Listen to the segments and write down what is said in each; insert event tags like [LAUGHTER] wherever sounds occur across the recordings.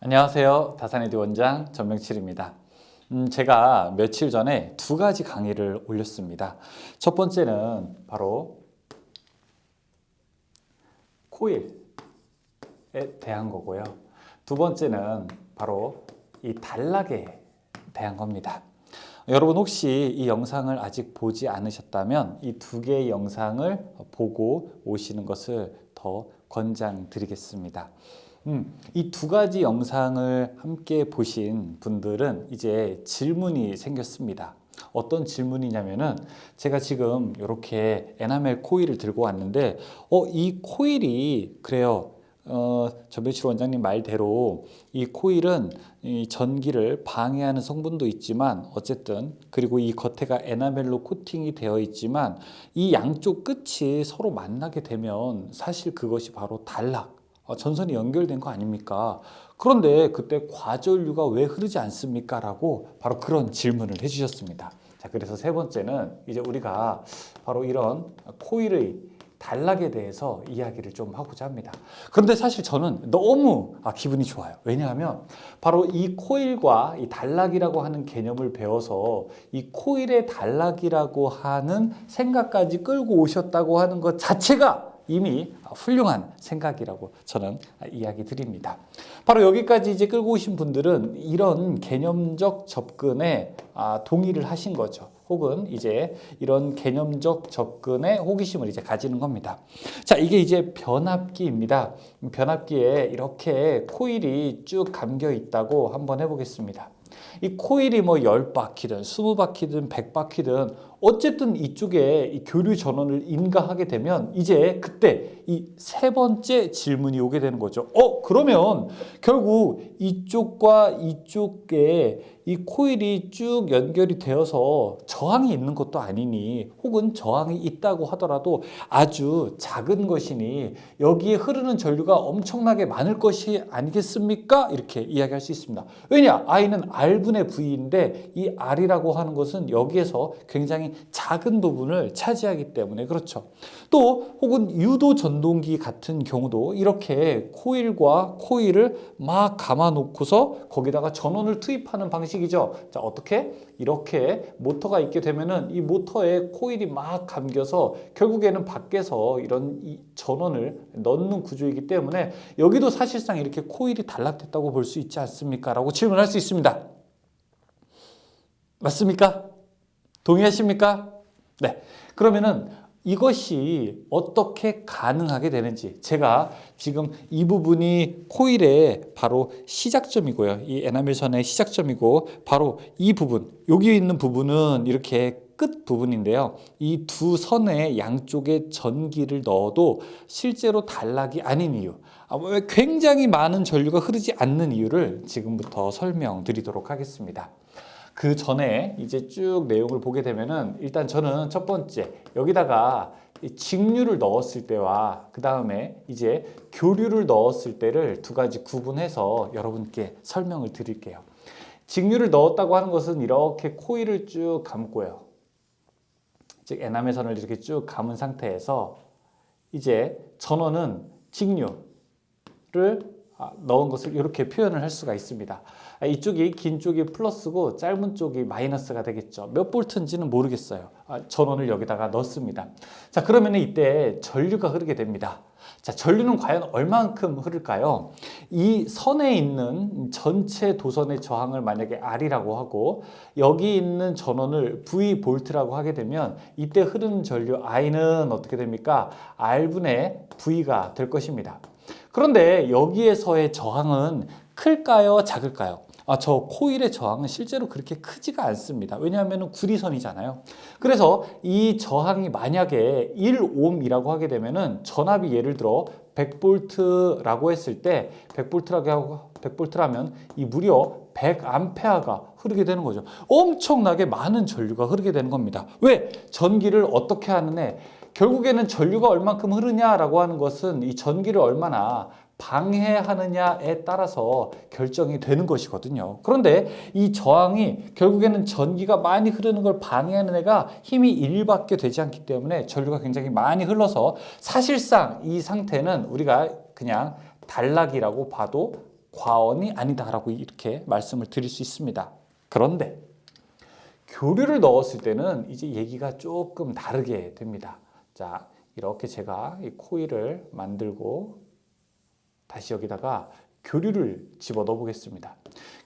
안녕하세요. 다산에디 원장 전명칠입니다. 음, 제가 며칠 전에 두 가지 강의를 올렸습니다. 첫 번째는 바로 코일에 대한 거고요. 두 번째는 바로 이 단락에 대한 겁니다. 여러분 혹시 이 영상을 아직 보지 않으셨다면 이 두 개의 영상을 보고 오시는 것을 더 권장드리겠습니다. 음, 이 두 가지 영상을 함께 보신 분들은 이제 질문이 생겼습니다. 어떤 질문이냐면은 제가 지금 이렇게 에나멜 코일을 들고 왔는데 어, 이 코일이 그래요. 어, 전배칠 원장님 말대로 이 코일은 이 전기를 방해하는 성분도 있지만 어쨌든 그리고 이 겉에가 에나멜로 코팅이 되어 있지만 이 양쪽 끝이 서로 만나게 되면 사실 그것이 바로 단락 어, 전선이 연결된 거 아닙니까? 그런데 그때 과전류가 왜 흐르지 않습니까? 라고 바로 그런 질문을 해주셨습니다. 자, 그래서 세 번째는 이제 우리가 바로 이런 코일의 단락에 대해서 이야기를 좀 하고자 합니다. 그런데 사실 저는 너무 아, 기분이 좋아요. 왜냐하면 바로 이 코일과 이 단락이라고 하는 개념을 배워서 이 코일의 단락이라고 하는 생각까지 끌고 오셨다고 하는 것 자체가 이미 훌륭한 생각이라고 저는 이야기 드립니다. 바로 여기까지 이제 끌고 오신 분들은 이런 개념적 접근에 아, 동의를 하신 거죠. 혹은 이제 이런 개념적 접근에 호기심을 이제 가지는 겁니다. 자, 이게 이제 변압기입니다. 변압기에 이렇게 코일이 쭉 감겨 있다고 한번 해보겠습니다. 이 코일이 뭐 10바퀴든 20바퀴든 100바퀴든 어쨌든 이쪽에 이 교류 전원을 인가하게 되면 이제 그때 이 세 번째 질문이 오게 되는 거죠. 어, 그러면 결국 이쪽과 이쪽에 이 코일이 쭉 연결이 되어서 저항이 있는 것도 아니니 혹은 저항이 있다고 하더라도 아주 작은 것이니 여기에 흐르는 전류가 엄청나게 많을 것이 아니겠습니까? 이렇게 이야기할 수 있습니다. 왜냐? I는 R분의 V인데 이 R이라고 하는 것은 여기에서 굉장히 작은 부분을 차지하기 때문에 그렇죠. 또 혹은 유도 전동기 같은 경우도 이렇게 코일과 코일을 막 감아 놓고서 거기다가 전원을 투입하는 방식 이죠. 자, 어떻게? 이렇게 모터가 있게 되면은 이 모터에 코일이 막 감겨서 결국에는 밖에서 이런 이 전원을 넣는 구조이기 때문에 여기도 사실상 이렇게 코일이 단락됐다고 볼 수 있지 않습니까? 라고 질문할 수 있습니다. 맞습니까? 동의하십니까? 네. 그러면은 이것이 어떻게 가능하게 되는지 제가 지금 이 부분이 코일의 바로 시작점이고요. 이 에나멜선의 시작점이고 바로 이 부분 여기 있는 부분은 이렇게 끝 부분인데요. 이 두 선의 양쪽에 전기를 넣어도 실제로 단락이 아닌 이유. 아, 굉장히 많은 전류가 흐르지 않는 이유를 지금부터 설명드리도록 하겠습니다. 그 전에 이제 쭉 내용을 보게 되면은 일단 저는 첫 번째 여기다가 직류를 넣었을 때와 그 다음에 이제 교류를 넣었을 때를 두 가지 구분해서 여러분께 설명을 드릴게요. 직류를 넣었다고 하는 것은 이렇게 코일을 쭉 감고요. 즉 에나멜 선을 이렇게 쭉 감은 상태에서 이제 전원은 직류를 넣은 것을 이렇게 표현을 할 수가 있습니다. 이쪽이 긴 쪽이 플러스고 짧은 쪽이 마이너스가 되겠죠. 몇 볼트인지는 모르겠어요. 아, 전원을 여기다가 넣습니다. 자, 그러면 이때 전류가 흐르게 됩니다. 자, 전류는 과연 얼만큼 흐를까요? 이 선에 있는 전체 도선의 저항을 만약에 R이라고 하고 여기 있는 전원을 V 볼트라고 하게 되면 이때 흐르는 전류 I는 어떻게 됩니까? R분의 V가 될 것입니다. 그런데 여기에서의 저항은 클까요? 작을까요? 아, 저 코일의 저항은 실제로 그렇게 크지가 않습니다. 왜냐하면 구리선이잖아요. 그래서 이 저항이 만약에 1옴이라고 하게 되면은 전압이 예를 들어 100볼트라고 했을 때 100볼트라고 하고 100볼트라면 이 무려 100암페어가 흐르게 되는 거죠. 엄청나게 많은 전류가 흐르게 되는 겁니다. 왜? 전기를 어떻게 하느냐? 결국에는 전류가 얼만큼 흐르냐라고 하는 것은 이 전기를 얼마나 방해하느냐에 따라서 결정이 되는 것이거든요. 그런데 이 저항이 결국에는 전기가 많이 흐르는 걸 방해하는 애가 힘이 1밖에 되지 않기 때문에 전류가 굉장히 많이 흘러서 사실상 이 상태는 우리가 그냥 단락이라고 봐도 과언이 아니다라고 이렇게 말씀을 드릴 수 있습니다. 그런데 교류를 넣었을 때는 이제 얘기가 조금 다르게 됩니다. 자, 이렇게 제가 이 코일을 만들고 다시 여기다가 교류를 집어 넣어 보겠습니다.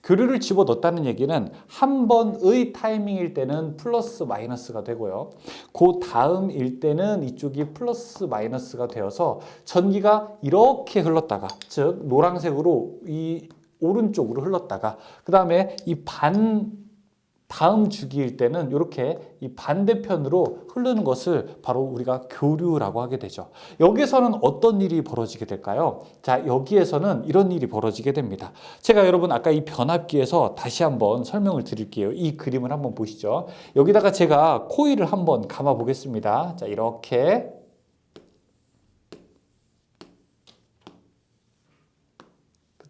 교류를 집어 넣었다는 얘기는 한 번의 타이밍일 때는 플러스 마이너스가 되고요. 그 다음일 때는 이쪽이 플러스 마이너스가 되어서 전기가 이렇게 흘렀다가 즉 노란색으로 이 오른쪽으로 흘렀다가 그 다음에 이 반 다음 주기일 때는 이렇게 이 반대편으로 흐르는 것을 바로 우리가 교류라고 하게 되죠. 여기서는 어떤 일이 벌어지게 될까요? 자, 여기에서는 이런 일이 벌어지게 됩니다. 제가 여러분 아까 이 변압기에서 다시 한번 설명을 드릴게요. 이 그림을 한번 보시죠. 여기다가 제가 코일을 한번 감아 보겠습니다. 자, 이렇게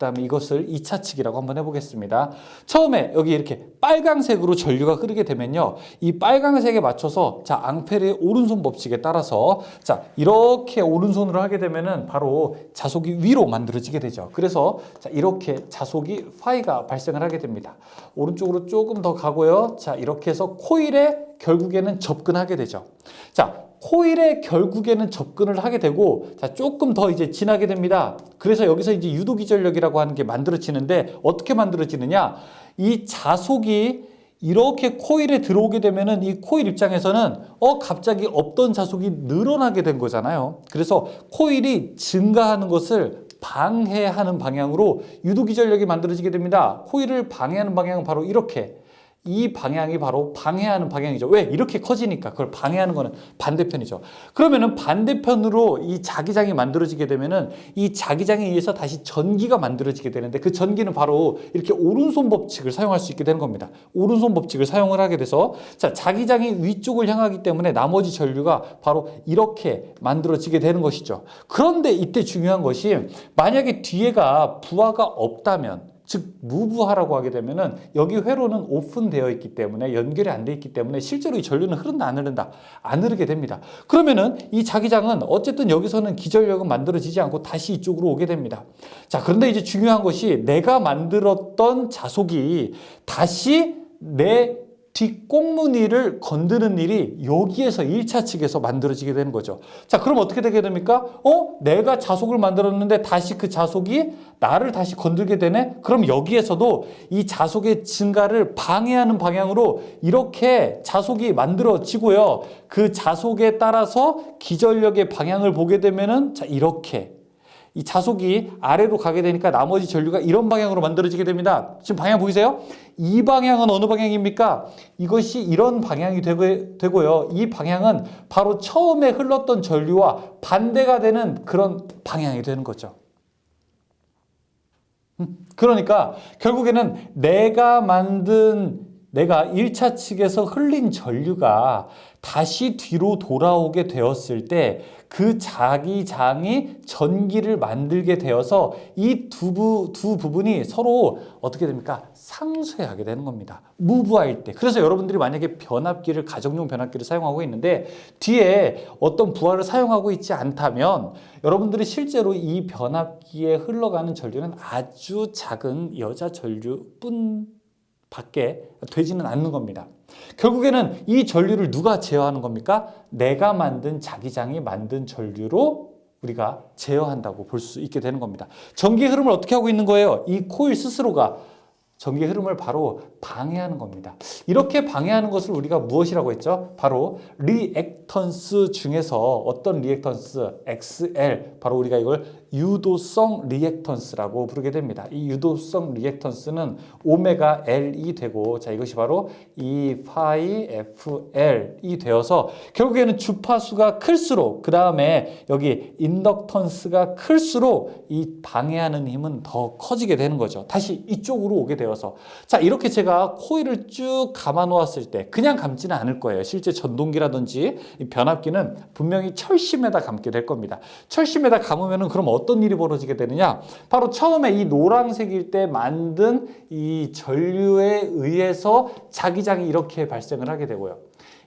다음에 이것을 2차 측이라고 한번 해보겠습니다. 처음에 여기 이렇게 빨강색으로 전류가 흐르게 되면요. 이 빨강색에 맞춰서 자 앙페르의 오른손 법칙에 따라서 자 이렇게 오른손으로 하게 되면은 바로 자속이 위로 만들어지게 되죠. 그래서 자 이렇게 자속이 파이가 발생을 하게 됩니다. 오른쪽으로 조금 더 가고요. 자 이렇게 해서 코일에 결국에는 접근하게 되죠. 자 코일에 결국에는 접근을 하게 되고 자 조금 더 이제 지나게 됩니다. 그래서 여기서 이제 유도 기전력이라고 하는 게 만들어지는데 어떻게 만들어지느냐? 이 자속이 이렇게 코일에 들어오게 되면은 이 코일 입장에서는 어 갑자기 없던 자속이 늘어나게 된 거잖아요. 그래서 코일이 증가하는 것을 방해하는 방향으로 유도 기전력이 만들어지게 됩니다. 코일을 방해하는 방향은 바로 이렇게 이 방향이 바로 방해하는 방향이죠. 왜? 이렇게 커지니까 그걸 방해하는 거는 반대편이죠. 그러면은 반대편으로 이 자기장이 만들어지게 되면은 이 자기장에 의해서 다시 전기가 만들어지게 되는데 그 전기는 바로 이렇게 오른손 법칙을 사용할 수 있게 되는 겁니다. 오른손 법칙을 사용을 하게 돼서 자, 자기장이 위쪽을 향하기 때문에 나머지 전류가 바로 이렇게 만들어지게 되는 것이죠. 그런데 이때 중요한 것이 만약에 뒤에가 부하가 없다면 즉 무부하라고 하게 되면은 여기 회로는 오픈되어 있기 때문에 연결이 안 돼 있기 때문에 실제로 이 전류는 흐른다 안 흐른다 안 흐르게 됩니다. 그러면은 이 자기장은 어쨌든 여기서는 기전력은 만들어지지 않고 다시 이쪽으로 오게 됩니다. 자 그런데 이제 중요한 것이 내가 만들었던 자속이 다시 내 뒷꽁무니를 건드는 일이 여기에서 1차 측에서 만들어지게 되는 거죠. 자, 그럼 어떻게 되게 됩니까? 어? 내가 자속을 만들었는데 다시 그 자속이 나를 다시 건들게 되네? 그럼 여기에서도 이 자속의 증가를 방해하는 방향으로 이렇게 자속이 만들어지고요. 그 자속에 따라서 기전력의 방향을 보게 되면은 자, 이렇게 이 자속이 아래로 가게 되니까 나머지 전류가 이런 방향으로 만들어지게 됩니다. 지금 방향 보이세요? 이 방향은 어느 방향입니까? 이것이 이런 방향이 되고, 요이 방향은 바로 처음에 흘렀던 전류와 반대가 되는 그런 방향이 되는 거죠. 음, 그러니까 결국에는 내가 만든 내가 1차 측에서 흘린 전류가 다시 뒤로 돌아오게 되었을 때 그 자기장이 전기를 만들게 되어서 이두 두 부분이 서로 어떻게 됩니까? 상쇄하게 되는 겁니다. 무부하일 때. 그래서 여러분들이 만약에 변압기를 가정용 변압기를 사용하고 있는데 뒤에 어떤 부하를 사용하고 있지 않다면 여러분들이 실제로 이 변압기에 흘러가는 전류는 아주 작은 여자 전류뿐 밖에 되지는 않는 겁니다. 결국에는 이 전류를 누가 제어하는 겁니까? 내가 만든 자기장이 만든 전류로 우리가 제어한다고 볼 수 있게 되는 겁니다. 전기 흐름을 어떻게 하고 있는 거예요? 이 코일 스스로가 전기 흐름을 바로 방해하는 겁니다. 이렇게 방해하는 것을 우리가 무엇이라고 했죠? 바로 리액턴스 중에서 어떤 리액턴스 XL 바로 우리가 이걸 유도성 리액턴스라고 부르게 됩니다. 이 유도성 리액턴스는 오메가 L이 되고 자 이것이 바로 E 파이 FL이 되어서 결국에는 주파수가 클수록 그 다음에 여기 인덕턴스가 클수록 이 방해하는 힘은 더 커지게 되는 거죠. 다시 이쪽으로 오게 되어서 자 이렇게 제가 코일을 쭉 감아 놓았을 때 그냥 감지는 않을 거예요. 실제 전동기라든지 변압기는 분명히 철심에다 감게 될 겁니다. 철심에다 감으면은 그럼 어떤 일이 벌어지게 되느냐? 바로 처음에 이 노란색일 때 만든 이 전류에 의해서 자기장이 이렇게 발생을 하게 되고요.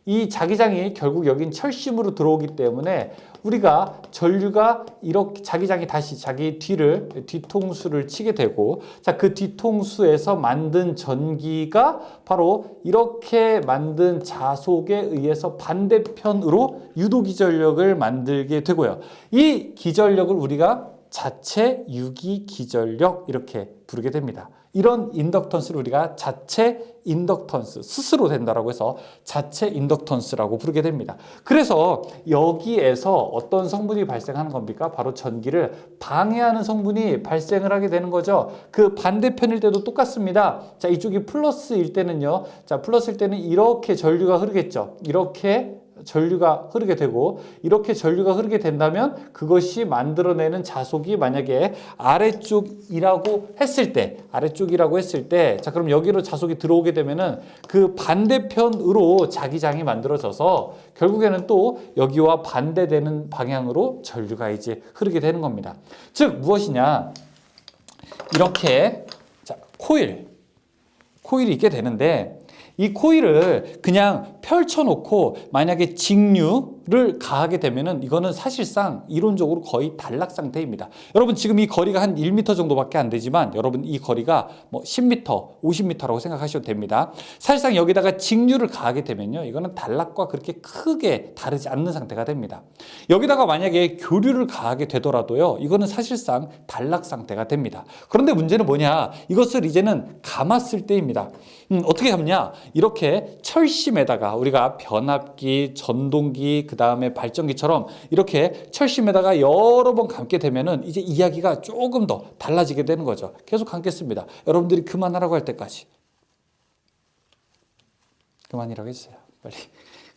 이 자기장이 결국 여긴 철심으로 들어오기 때문에 우리가 전류가 이렇게 자기장이 다시 자기 뒤를 뒤통수를 치게 되고 자 그 뒤통수에서 만든 전기가 바로 이렇게 만든 자속에 의해서 반대편으로 유도 기전력을 만들게 되고요. 이 기전력을 우리가 자체 유기 기전력 이렇게 부르게 됩니다. 이런 인덕턴스를 우리가 자체 인덕턴스 스스로 된다라고 해서 자체 인덕턴스라고 부르게 됩니다. 그래서 여기에서 어떤 성분이 발생하는 겁니까? 바로 전기를 방해하는 성분이 발생을 하게 되는 거죠. 그 반대편일 때도 똑같습니다. 자, 이쪽이 플러스일 때는요. 자, 플러스일 때는 이렇게 전류가 흐르겠죠. 이렇게 전류가 흐르게 되고 이렇게 전류가 흐르게 된다면 그것이 만들어내는 자속이 만약에 아래쪽이라고 했을 때 아래쪽이라고 했을 때 자 그럼 여기로 자속이 들어오게 되면은 그 반대편으로 자기장이 만들어져서 결국에는 또 여기와 반대되는 방향으로 전류가 이제 흐르게 되는 겁니다. 즉 무엇이냐 이렇게 자 코일 코일이 있게 되는데 이 코일을 그냥 펼쳐놓고 만약에 직류를 가하게 되면은 이거는 사실상 이론적으로 거의 단락 상태입니다. 여러분 지금 이 거리가 한 1m 정도밖에 안 되지만 여러분 이 거리가 뭐 10m, 50m라고 생각하셔도 됩니다. 사실상 여기다가 직류를 가하게 되면요. 이거는 단락과 그렇게 크게 다르지 않는 상태가 됩니다. 여기다가 만약에 교류를 가하게 되더라도요. 이거는 사실상 단락 상태가 됩니다. 그런데 문제는 뭐냐? 이것을 이제는 감았을 때입니다. 음, 어떻게 감냐? 이렇게 철심에다가 우리가 변압기, 전동기, 그 다음에 발전기처럼 이렇게 철심에다가 여러 번 감게 되면은 이제 이야기가 조금 더 달라지게 되는 거죠. 계속 감겠습니다. 여러분들이 그만하라고 할 때까지. 그만이라고 해주세요. 빨리.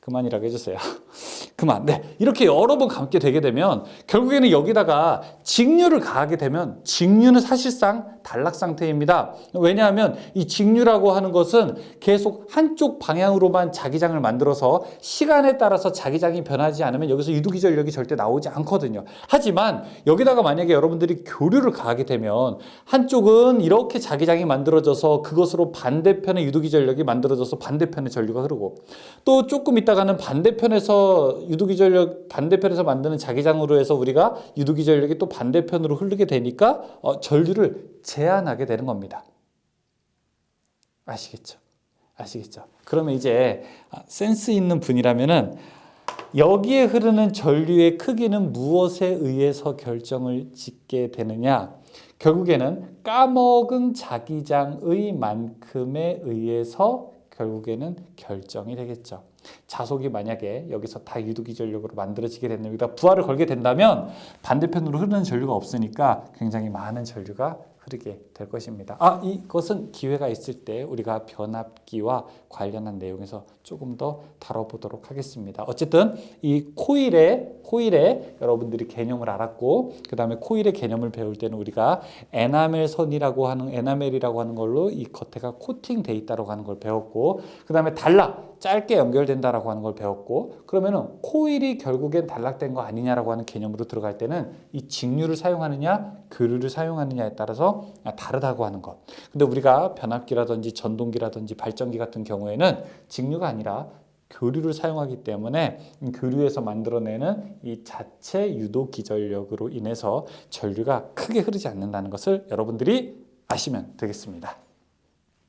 그만이라고 해주세요. [LAUGHS] 그만. 네. 이렇게 여러 번 감게 되게 되면 결국에는 여기다가 직류를 가하게 되면 직류는 사실상 단락 상태입니다. 왜냐하면 이 직류라고 하는 것은 계속 한쪽 방향으로만 자기장을 만들어서 시간에 따라서 자기장이 변하지 않으면 여기서 유두기 전력이 절대 나오지 않거든요. 하지만 여기다가 만약에 여러분들이 교류를 가하게 되면 한쪽은 이렇게 자기장이 만들어져서 그것으로 반대편의 유두기 전력이 만들어져서 반대편의 전류가 흐르고 또 조금 있다 가는 반대편에서 유두기 전력 반대편에서 만드는 자기장으로 해서 우리가 유두기 전력이 또 반대편으로 흐르게 되니까 어, 전류를 제한하게 되는 겁니다. 아시겠죠? 아시겠죠? 그러면 이제 아, 센스 있는 분이라면은 여기에 흐르는 전류의 크기는 무엇에 의해서 결정을 짓게 되느냐? 결국에는 까먹은 자기장의 만큼에 의해서 결국에는 결정이 되겠죠. 자속이 만약에 여기서 다 유두기 전력으로 만들어지게 된다면 여기다 부하를 걸게 된다면 반대편으로 흐르는 전류가 없으니까 굉장히 많은 전류가 흐르게 될 것입니다. 아, 이것은 기회가 있을 때 우리가 변압기와 관련한 내용에서 조금 더 다뤄보도록 하겠습니다. 어쨌든 이 코일의 코일의 여러분들이 개념을 알았고 그 다음에 코일의 개념을 배울 때는 우리가 에나멜 선이라고 하는 에나멜이라고 하는 걸로 이 겉에가 코팅돼 있다라고 하는 걸 배웠고 그 다음에 단락 짧게 연결된다라고 하는 걸 배웠고 그러면은 코일이 결국엔 단락된 거 아니냐라고 하는 개념으로 들어갈 때는 이 직류를 사용하느냐 교류를 사용하느냐에 따라서 다르다고 하는 것. 근데 우리가 변압기라든지 전동기라든지 발전기 같은 경우에는 직류가 아니라 교류를 사용하기 때문에 교류에서 만들어내는 이 자체 유도 기전력으로 인해서 전류가 크게 흐르지 않는다는 것을 여러분들이 아시면 되겠습니다.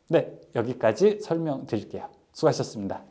네, 여기까지 설명드릴게요. 수고하셨습니다.